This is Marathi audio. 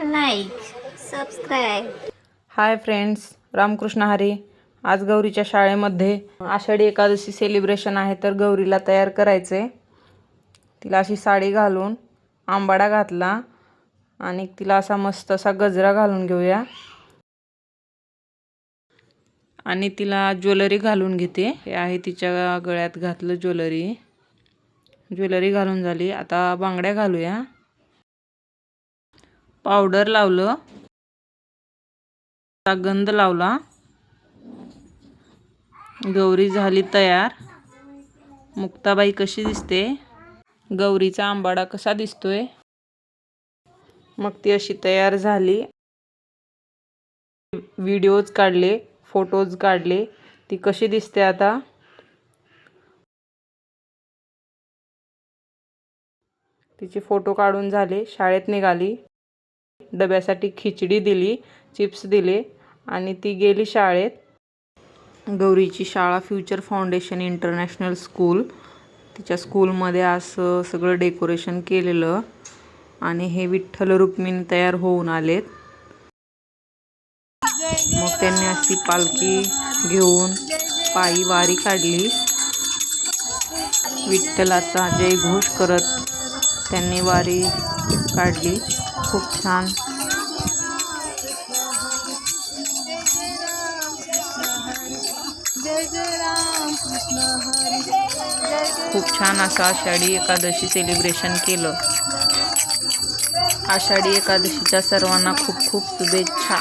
Like subscribe hi friends Ramkrishna Hari. आज गौरीच्या शाळेमध्ये आषाढी एकादशी सेलिब्रेशन आहे तर गौरीला तयार करायचं. आहे तिला अशी साडी घालून आंबाडा घातला आणि तिला असा मस्त असा गजरा घालून घेऊया. आणि तिला ज्वेलरी घालून घेते. हे आहे तिच्या गळ्यात घातलं ज्वेलरी. ज्वेलरी घालून झाली. आता बांगड्या घालूया. पावडर लावलं. गंध लावला. गौरी झाली तयार. मुक्ताबाई कशी दिसते? गौरीचा आंबाडा कसा दिसतोय? मग ती अशी तयार झाली. व्हिडिओज काढले फोटोज काढले. ती कशी दिसते आता? तिचे फोटो काढून झाले. शाळेत निघाली. डब्यासाठी खिचडी दिली चिप्स दिले आणि ती गेली शाळेत. गौरीची शाळा फ्युचर फाउंडेशन इंटरनॅशनल स्कूल. तिच्या स्कूलमध्ये असं सगळं डेकोरेशन केलेलं आणि हे विठ्ठल रुक्मिणी तयार होऊन आलेत. मग त्यांनी अशी पालखी घेऊन पायी वारी काढली. विठ्ठलाचा जयघोष करत त्यांनी वारी काढली. खूप छान. खूप छान असं आषाढी एकादशी सेलिब्रेशन केलं. आषाढी एकादशीच्या सर्वांना खूप खूप शुभेच्छा.